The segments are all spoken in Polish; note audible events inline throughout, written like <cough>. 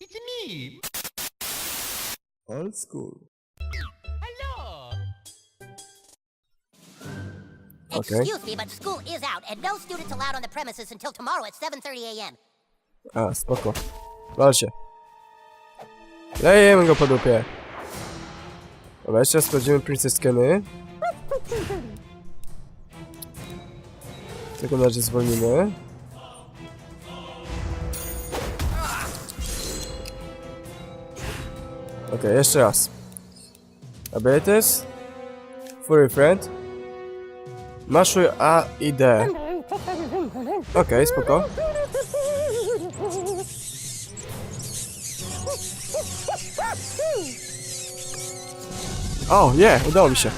It's me. Old school. Hello. Okay. Excuse me, but school is out, and no students allowed on the premises until tomorrow at 7:30 a.m. A, spoko. Wal się. Lejemy go po dupie. Dobra, jeszcze raz sprawdzimy Princess Kenny. <laughs> W takim razie zwolnimy. Okej, jeszcze raz. Abilities. Fury Friend. Maszuj A i D. Okej, spoko. O, nie, udało mi się.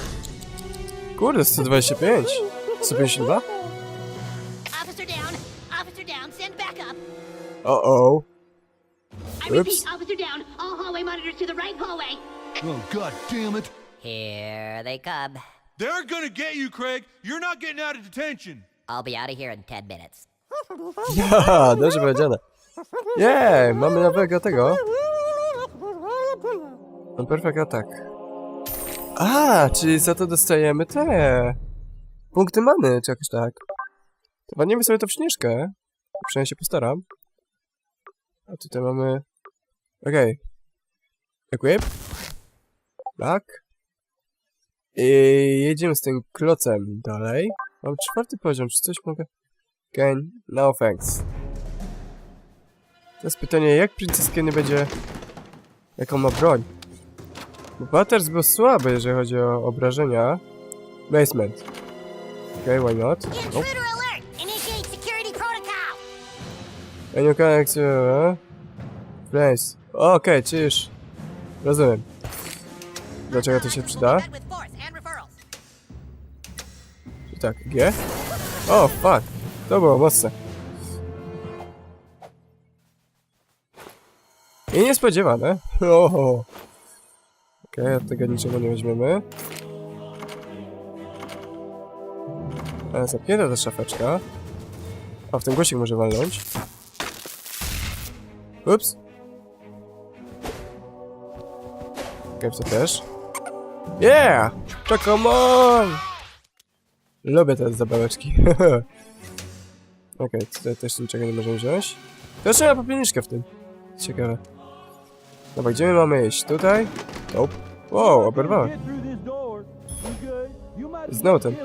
Kurde, 125. 152? Officer down. Officer down. Send backup. I Oops. Monitors to the right hallway. Oh, god damn it. Here they come. They're gonna get you, Craig. You're not getting out of detention. I'll be out of here in 10 minutes. <laughs> Haha, dobrze powiedziane. Jej, mamy nowego tego. No perfekt atak. A, czyli za to dostajemy te punkty many, czy jakoś tak. Ładniemy sobie to w śnieżkę. Przynajmniej się postaram. A tutaj mamy... Okej. Equip. Tak. I jedziemy z tym klocem dalej. Mam czwarty poziom, czy coś mogę... Gain, no thanks. Teraz pytanie, jak Princess Kenny będzie... Jaką ma broń? Bo Butters był słaby, jeżeli chodzi o obrażenia. Basement. Okej, okay, why not? Nope. Activate... Place. Okej, czy już... Rozumiem. Dlaczego to się przyda? I tak, G? O, fuck. To było mocne. I niespodziewane. <laughs> Oho. Okej, od tego niczego nie weźmiemy. Ale zamknięta ta szafeczka. A, w ten głosik może walnąć. Ups. To też. Yeah! To come on! Lubię te zabaweczki. <laughs> Okej, tutaj też niczego nie możemy wziąć. To trzeba popielniczkę w tym. Ciekawe. Dobra, gdzie my mamy iść? Tutaj? Nope. Wow, oberwałem. Znowu ten.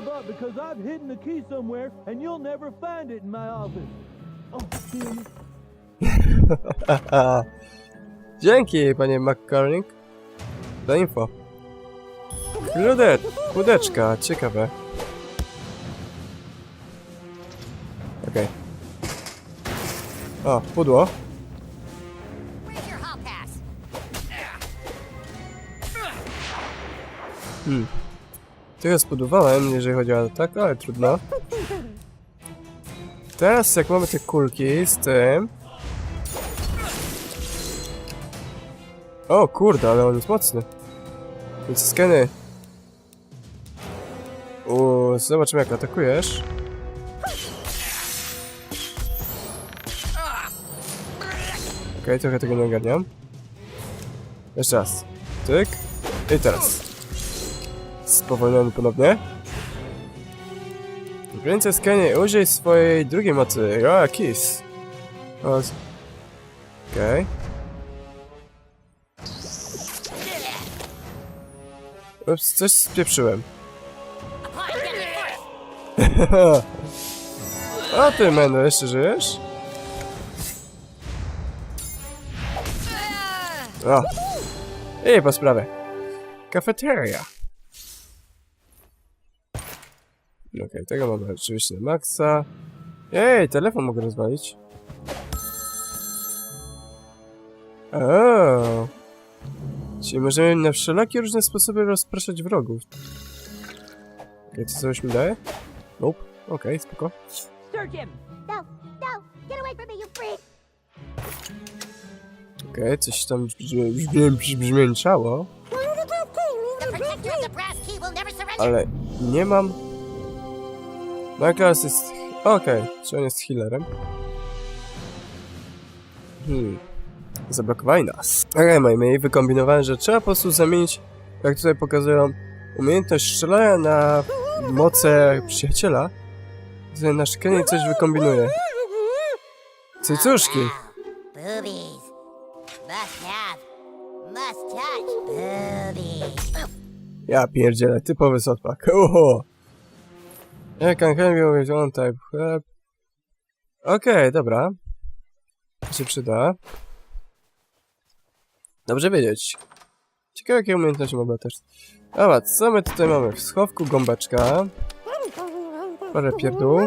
<laughs> Dzięki, panie McCormick. Za info. Ludet, łódeczka, ciekawe. Okej. O, pudło. Pass? Tego spodobałem, jeżeli chodzi o atak, ale trudno. Teraz jak mamy te kulki z tym... O kurde, ale on jest mocny. Więc skeny. Uuu, zobaczymy jak atakujesz. Okej, trochę tego nie ogarniam. Jeszcze raz. Tyk. I teraz. Spowolniony ponownie. Princess Kenny, użyj swojej drugiej mocy. Royal Kiss. O, z- Ups, coś spieprzyłem. <laughs> O ty, Mendo, jeszcze żyjesz? O. I po sprawie. Cafeteria. Okej, tego mamy oczywiście maksa. Ej, telefon mogę rozwalić. O. Czyli możemy na wszelakie różne sposoby rozpraszać wrogów. Okej, to coś mi daje? Nope. Okej, spoko. Search him! No, no! Okej, coś tam brzmi, brzmi, brzmi, brzmięczało, ale nie mam... Michaels jest... Okej, czy on jest healerem? Hmm. Zablokowali nas. Okej, moi mili, wykombinowałem, że trzeba po prostu zamienić, jak tutaj pokazują, umiejętność strzelania na moce przyjaciela. Tutaj nasz Kenny coś wykombinuje. Cycuszki. Boobies. Must have. Must touch. Boobies. Ja pierdzielę, typowy sotpak. Uhu. I can help you with one type help. Okej, dobra. To się przyda. Dobrze wiedzieć. Ciekawe jakie umiejętności mogę też. Dobra, co my tutaj mamy? W schowku gąbeczka. Parę pierdół.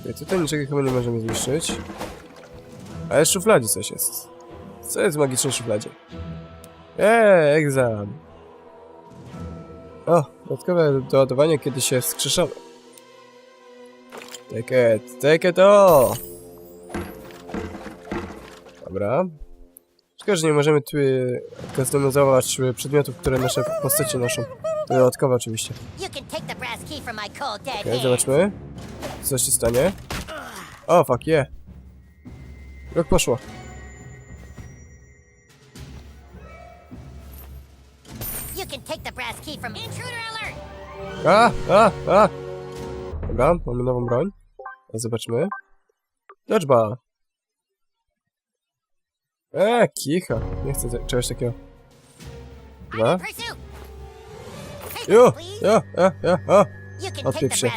Okej, tutaj niczego chyba nie możemy zniszczyć. Ale w szufladzie coś jest. Co jest w magicznej szufladzie? Eee, egzam. O, dodatkowe doładowanie, kiedy się wskrzeszamy. Take it, take it all! Dobra. Szkoda, że nie możemy tu e, kustomizować e, przedmiotów, które nasze postacie noszą. Dodatkowe oczywiście. Okej, hand. zobaczmy. Co się stanie. O, fuck, yeah. Jak poszło? You can take the brass key from intruder alert. A, a, a! Dobra, mamy nową broń. Zobaczmy. Dodgeball. Eee, kicha. Nie chcę te- czegoś takiego. Dobra. Jo, jo, take Odpieprz the się.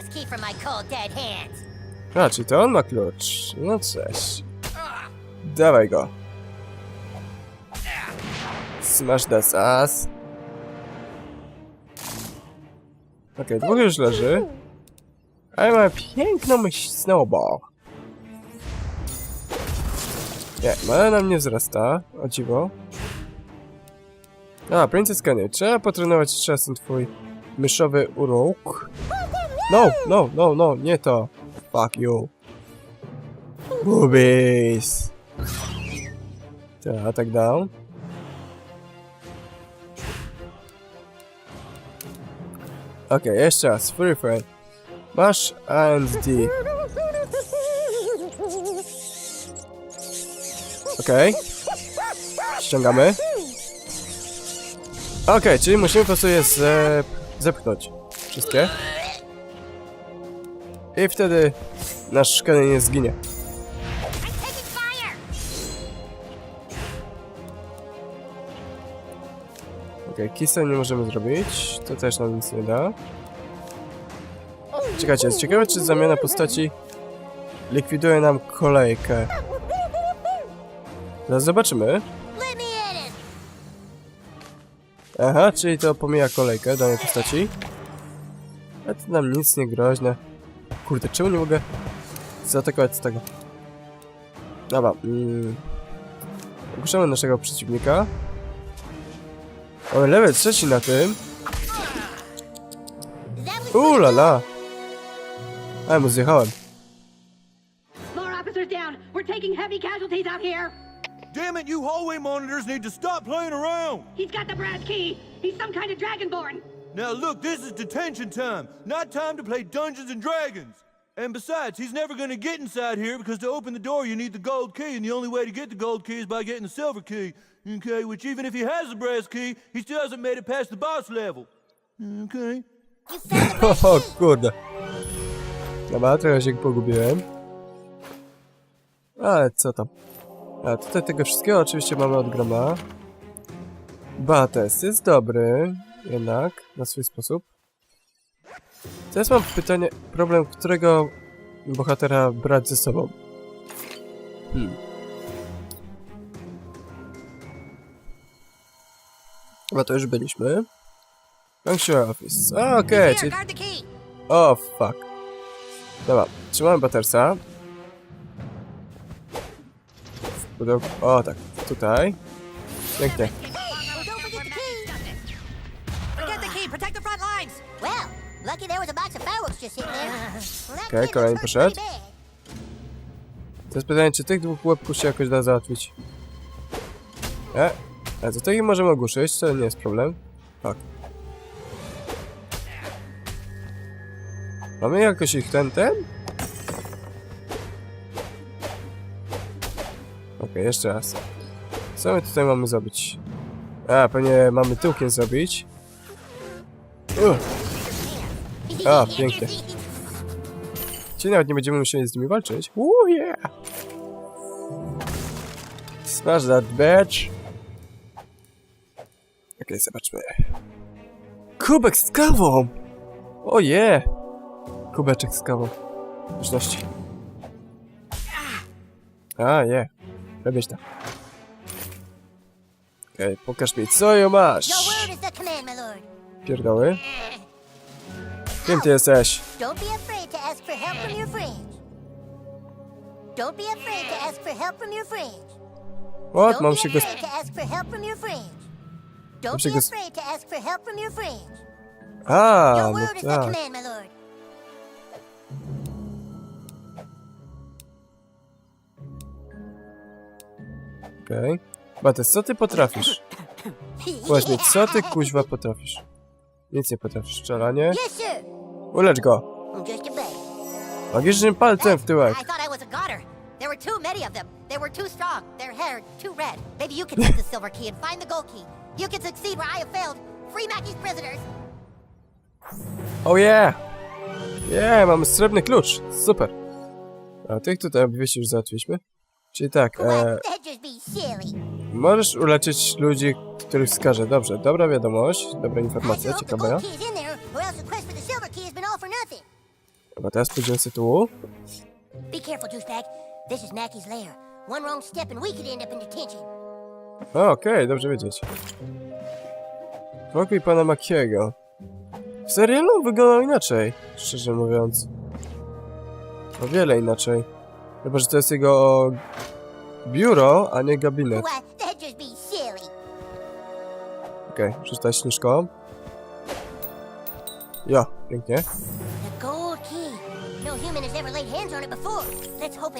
A, czyli to on ma klucz. No cześć. Dawaj go. Smash the sass. Okej, dwóch już leży. Ale ma piękną myśl snowball. Nie, mana nam nie wzrasta. O dziwo. A, Princess Kenny. Trzeba potrenować czasem twój myszowy urok. No, no, no, no, nie to. Fuck you. Boobies. Tak, attack down. Okej, jeszcze raz. Fury Friend. Masz A and D. Okej. Ściągamy. Okej, czyli musimy po prostu je zep zepchnąć. Wszystkie. I wtedy nasz szkany nie zginie. Okej, kisa nie możemy zrobić. To też nam nic nie da. Czekajcie, ciekawe czy zamiana postaci likwiduje nam kolejkę. Zaraz zobaczymy. Aha, czyli to pomija kolejkę danej postaci. A to nam nic nie groźne. Kurde, czemu nie mogę zaatakować z tego? Dobra, mm. Ogłuszamy naszego przeciwnika. O, level trzeci na tym. That was mu zjechałem. More officers down. We're taking heavy casualties out here. Damn it, you hallway monitors need to stop playing around. He's got the brass key. He's some kind of dragonborn. Now look, this is detention time, not time to play Dungeons and Dragons. And besides, he's never gonna get inside here because to open the door you need the gold key, and the only way to get the gold key is by getting the silver key. Okay, which even if he has the brass key, he still hasn't made it past the boss level. Okay. <laughs> You found Dobra, trochę się pogubiłem. Ale co tam? A tutaj tego wszystkiego oczywiście mamy od groma. Bates jest dobry, jednak, na swój sposób. Teraz mam pytanie, problem, którego bohatera brać ze sobą? Hmm. Chyba to już byliśmy. Function Office. A, okej, Here, czyli... O, fuck. Dobra, trzymamy pudełku- O, tak, tutaj. Pięknie. Okej, kid kolejny poszedł. To jest pytanie, czy tych dwóch łebków się jakoś da załatwić? E, a to tych możemy ogłuszyć, to nie jest problem. Tak. Mamy jakoś ich ten, ten? Ok, jeszcze raz. Co my tutaj mamy zrobić? A, pewnie mamy tyłkiem zrobić. Uff. A, pięknie. Czyli nawet nie będziemy musieli z nimi walczyć. Uuu, yeah! Smash that bitch! Ok, zobaczmy. Kubek z kawą! O oh, yeah! Kubeczek z kawą. Pyszności. A, je. Robisz to. Okej, pokaż mi, co ją masz! Pierdoły. Kim ty jesteś? Don't be afraid to ask for help from your friends. Okej. Bates, co ty potrafisz? Właśnie, co ty kuźwa potrafisz? Nic nie potrafisz. Strzelanie? Ulecz go! Magicznym palcem w tyłek. There were too many of them. They were too strong. Their hair too red. Maybe you can take the silver key and find the gold key. You can succeed where I have failed. Free Mackey's prisoners. Oh yeah! Yeah, mamy srebrny klucz. Super. A tych tutaj obwieści już załatwiliśmy. Czyli tak, e, możesz uleczyć ludzi, których wskażę. Dobrze, dobra wiadomość, dobra informacja, ciekawa. Dobra, teraz pójdziemy detention. O, Okej, dobrze wiedzieć. Pokój pana Makiego. W serialu wyglądał inaczej, szczerze mówiąc. O wiele inaczej. Chyba, że to jest jego biuro, a nie gabinet. Okej, przeczytaj śnieżką. Jo, pięknie.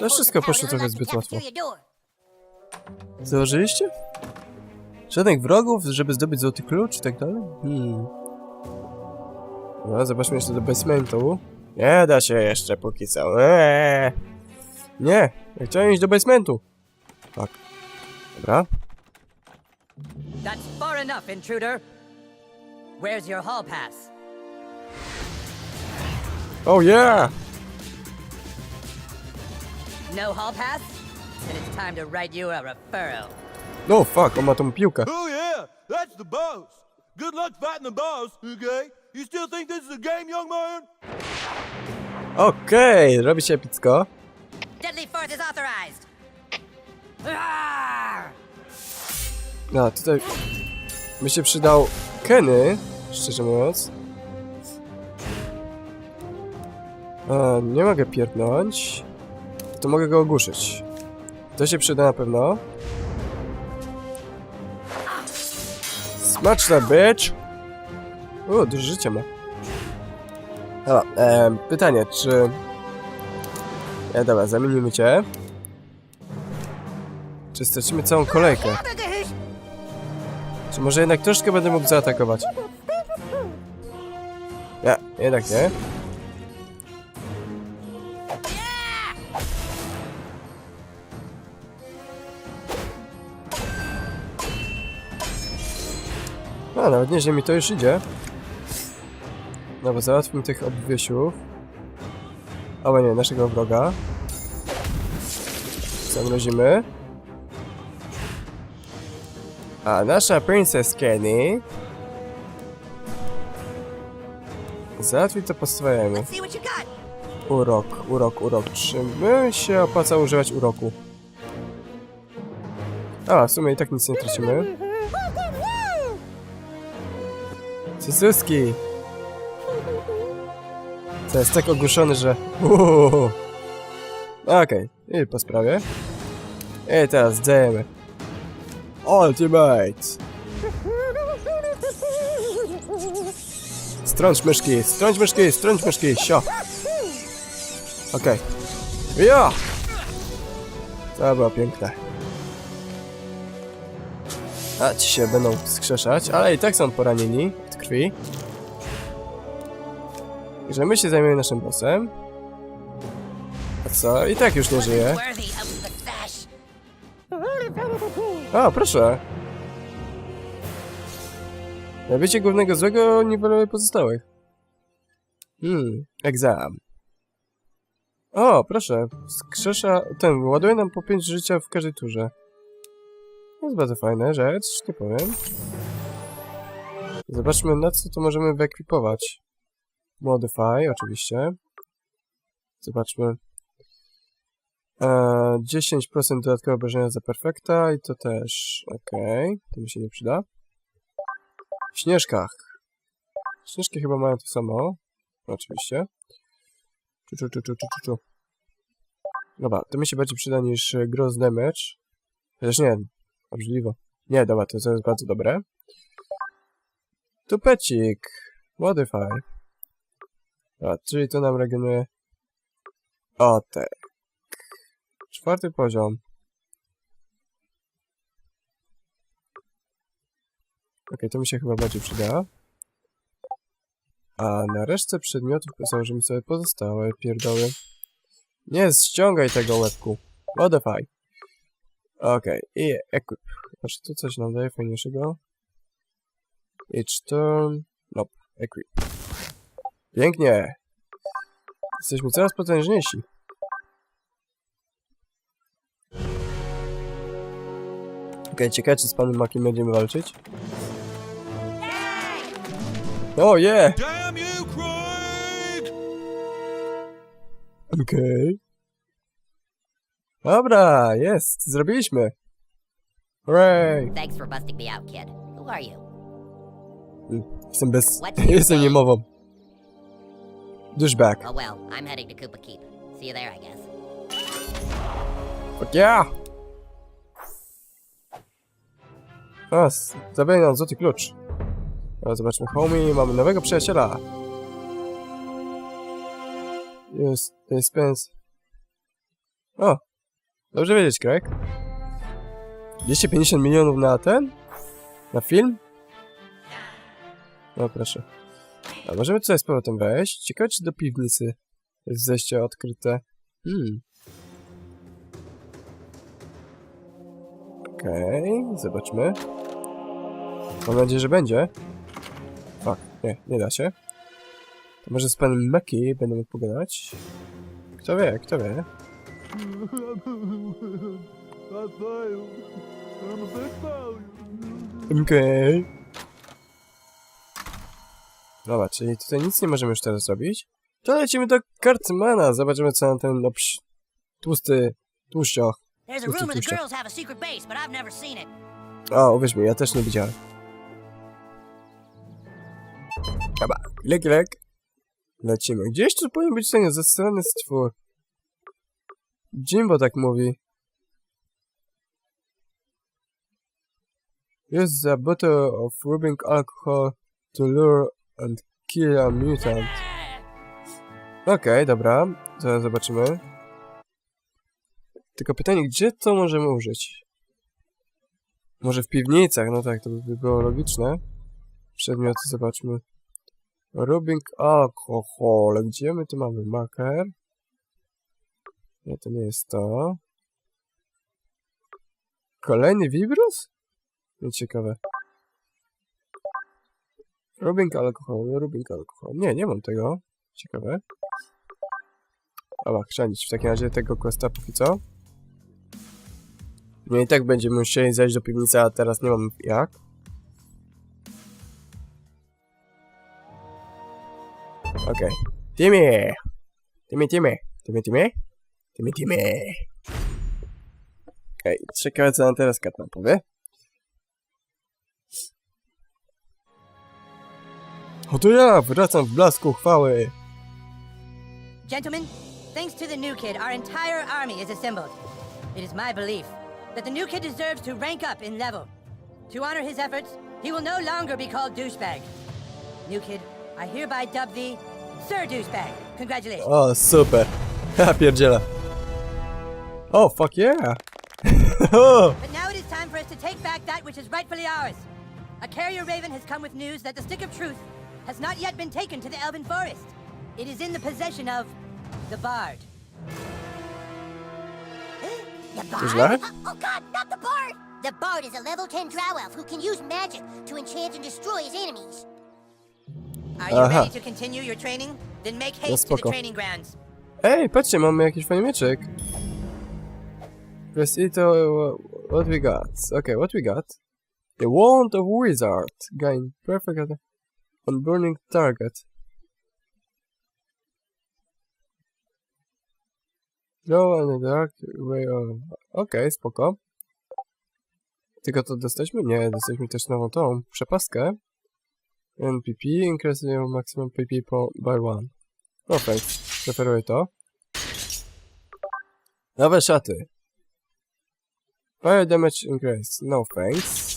No To wszystko poszło trochę zbyt łatwo. Założyliście? Żadnych wrogów, żeby zdobyć złoty klucz i tak dalej? Hmm. No, zobaczmy jeszcze do basementu. Nie da się jeszcze póki co. Eee. Nie, ja chciałem iść do basementu. Tak. Dobra. That's far enough, intruder. Where's your hall pass? Oh yeah! No hall pass? Then it's time to write you a referral. No fuck, on ma tą piłkę. Oh, yeah, that's the boss. Good luck fighting the boss, okay? You still think this is a game, young man? Okej, robi się epicko. Deadly force is authorized. No, tutaj by się przydał Kenny, szczerze mówiąc. A, nie mogę pierdnąć. To mogę go ogłuszyć. To się przyda na pewno. Smaczna bitch! O, dużo życia ma. Dobra, em, pytanie, czy... E, dobra, zamienimy cię. Czy stracimy całą kolejkę? Czy może jednak troszkę będę mógł zaatakować? Nie, jednak nie. A, nawet nie, że mi to już idzie. No bo załatwmy tych obwiesiów. Albo nie, naszego wroga. Zamrozimy. A nasza Princess Kenny Załatwi to po swojemu. Urok, urok, urok. Czy my się opłaca używać uroku? A, w sumie i tak nic nie tracimy. Cysuski! To jest tak ogłuszony, że... Okej, i po sprawie. I teraz dajemy. Ultimate! Strąć myszki, strąć myszki, strąć myszki, sio! Okej. Ja! To było piękne. A ci się będą skrzeszać, ale i tak są poranieni od krwi. Także my się zajmiemy naszym bossem. A co? I tak już nie żyje. O, proszę. Nabycie głównego złego niweluje pozostałych. Hmm, egzam. O, proszę. Skrzesza... Ten, ładuje nam po 5 życia w każdej turze. To jest bardzo fajna rzecz, nie powiem. Zobaczmy, na co to możemy wyekwipować. Modify, oczywiście. Zobaczmy. E, 10% dodatkowe obrażenia za perfekta i to też. Okej, to mi się nie przyda. W śnieżkach. Śnieżki chyba mają to samo. Oczywiście. Czu, czu, czu, czu, czu, czu. Dobra, to mi się bardziej przyda niż e, Gross Damage. Chociaż nie, obrzydliwo. Nie, dobra, to jest bardzo dobre. Tupecik. Modify. A, czyli to nam regeneruje... O, tak. Czwarty poziom. Okej, to mi się chyba bardziej przyda. A na resztę przedmiotów założymy sobie pozostałe pierdoły. Nie, ściągaj tego łebku. Modify. Okej, i equip. Znaczy, tu coś nam daje fajniejszego. Each turn. Nope, equip. Pięknie. Jesteśmy coraz potężniejsi. Okej, ciekawe czy z panem Makiem będziemy walczyć. O, oh, yeah! Damn you, Craig! Okej. Dobra, jest, zrobiliśmy. Hooray! Thanks for busting me out, kid. Who are you? Jestem bez... <laughs> Jestem niemową. Douchebag. Oh well, I'm heading to Koopa Keep. See you there, I guess. Fuck yeah! S- zabrali nam złoty klucz. O, zobaczmy, homie, mamy nowego przyjaciela. Jest, jest Spence. O, dobrze wiedzieć, Craig. 250 milionów na ten? Na film? No proszę. A możemy tutaj z powrotem wejść. Ciekawe, czy do piwnicy jest zejście odkryte. Hmm. Okej, zobaczmy. Mam nadzieję, że będzie. Fuck, nie, nie da się. To może z panem Maki będę mógł pogadać? Kto wie, kto wie. <laughs> I failed. I'm a big failure. Okej. Dobra, czyli tutaj nic nie możemy już teraz zrobić. To lecimy do Cartmana, zobaczymy co nam ten obś... tłusty tłuścioch. The. O, uwierz mi, ja też nie widziałem. Dobra, lek, lek. Lecimy. Gdzieś tu powinien być ten zestrany stwór. Jimbo tak mówi. Use a bottle of rubbing alcohol to lure and kill a mutant. Okej, dobra. Zaraz zobaczymy. Tylko pytanie, gdzie to możemy użyć? Może w piwnicach, no tak, to by było logiczne. Przedmioty, zobaczmy. Rubbing alcohol. Gdzie my tu mamy? Marker. Nie, to nie jest to. Kolejny Vibrus? Nieciekawe. Rubbing alcohol, rubbing alcohol. Nie, nie mam tego. Ciekawe. Dobra, chrzanić w takim razie tego questa póki co. No i tak będziemy musieli zejść do piwnicy, a teraz nie mam jak. Okej. Timmy! Timmy, Timmy! Timmy, Timmy? Timmy, Timmy! Okej, ciekawe co nam teraz Katman powie. Oto ja wracam w blasku chwały! Gentlemen, thanks to the new kid, our entire army is assembled. It is my belief that the new kid deserves to rank up in level. To honor his efforts, he will no longer be called douchebag. New kid, I hereby dub thee Sir Douchebag. Congratulations. O, super! <laughs> Ja pierdzielę. Oh, fuck yeah! <laughs> But now it is time for us to take back that which is rightfully ours. A carrier raven has come with news that the Stick of Truth has not yet been taken to the Elven Forest. It is in the possession of the Bard. The Who's bard? that? Oh, uh, oh god, not the bard! The Bard is a level 10 drow elf who can use magic to enchant and destroy his enemies. Are you Aha. ready to continue your training? Then make haste to the training grounds. Ej, patrzcie, mamy jakiś fajny mieczek. Press it to what we got. Okay, what we got? The Wand of Wizard. Gain perfect attack on burning target. Glow and the dark way of... Okej, spoko. Tylko to dostaliśmy? Nie, dostaliśmy też nową tą przepastkę. NPP increase your maximum PP po, by one. No thanks, preferuję to. Nowe szaty. Fire damage increase, no thanks.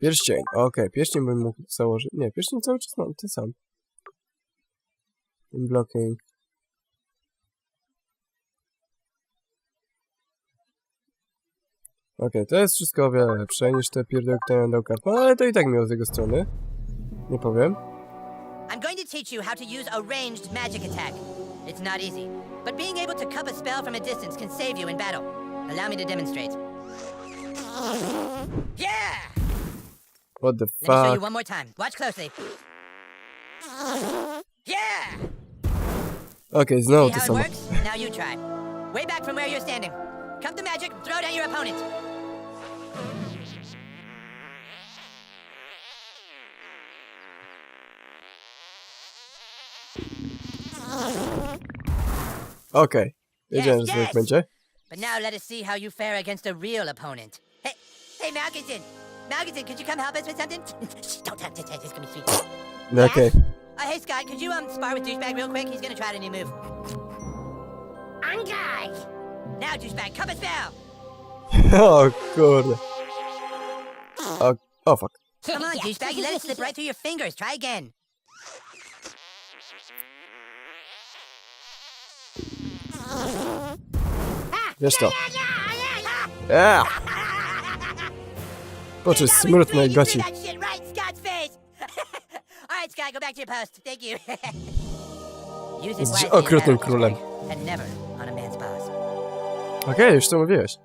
Pierścień, okej, pierścień bym mógł założyć. Nie, pierścień cały czas mam, ty sam. Blocking. Okej, to jest wszystko o wiele lepsze niż te pierdoły, które nam dał Cartman, ale to i tak miło z jego strony. Nie powiem. I'm going to teach you how to use a ranged magic attack. It's not easy, but being able to cup a spell from a distance can save you in battle. Allow me to demonstrate. Yeah! What the Let me show you fuck? one more time. Watch closely. Yeah! Okej, znowu See to how it works? Now you try. Way back from where you're standing. Cup the magic, throw down your opponent. Wiedziałem, Yes, yes. Eh? But now let us see how you fare against a real opponent. Hey, hey, Malkinson! Malkinson, could you come help us with something? Shh, don't touch this, it's gonna be sweet. Okay. Okej. Uh, hey, Scott, could you um spar with Douchebag real quick? He's gonna try a new move. On guard! Now, Douchebag, cup a spell! <laughs> oh god. Oh, o fuck. Come on, Douchebag, you let it slip right through your fingers. Try again. Wiesz to. Ja! Poczuć smród mojej You goci. threw that shit right in Scott's face! <laughs> Alright, Scott, go back to your post. Thank you. <laughs> Use it Jest wisely in okrutnym królem. Douchebag, And never on a man's paws. Okej, już to mówiłeś.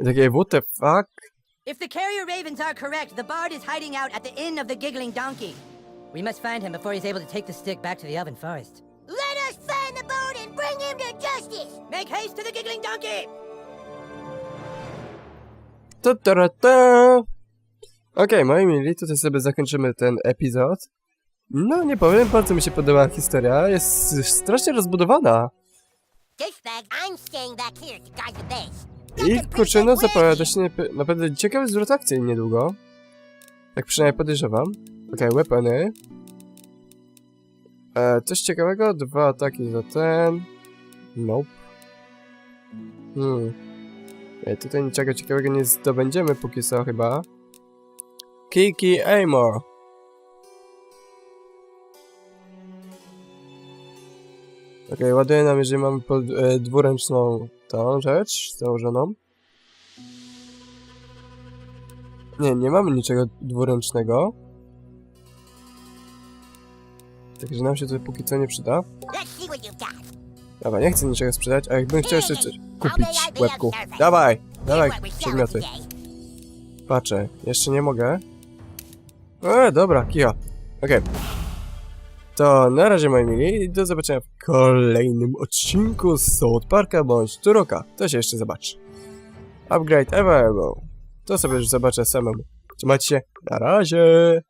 I takie, what the fuck? If the carrier ravens are correct, the bard is hiding out at the Inn of the Giggling Donkey. We must find him before he's able to take the stick back to the Elven Forest. Let us find the Bard and bring him to justice! Make haste to the Giggling Donkey! Ta, ta, ta. Okej, moi mili, tutaj sobie zakończymy ten epizod. No, nie powiem, bardzo mi się podobała historia. Jest strasznie rozbudowana. I kurczę, no zapowiada się naprawdę ciekawy zwrot akcji niedługo. Tak przynajmniej podejrzewam. Okej, weapony. E, coś ciekawego? Dwa ataki za ten. Nope. Hmm. E, tutaj niczego ciekawego nie zdobędziemy póki co chyba. Kiki Amor. Okej, ładuje nam, jeżeli mamy pod, e, dwuręczną tą rzecz założoną. Nie, nie mamy niczego dwuręcznego. Także nam się to póki co nie przyda. Dobra, nie chcę niczego sprzedać, a jakbym chciał jeszcze kupić łebku. Dawaj, dawaj, przedmioty. Patrzę, jeszcze nie mogę. E, dobra, kicha. Okej. To na razie moi mili i do zobaczenia w kolejnym odcinku z South Parka bądź Turoka. To się jeszcze zobaczy. Upgrade available. To sobie już zobaczę samemu. Trzymajcie się, na razie!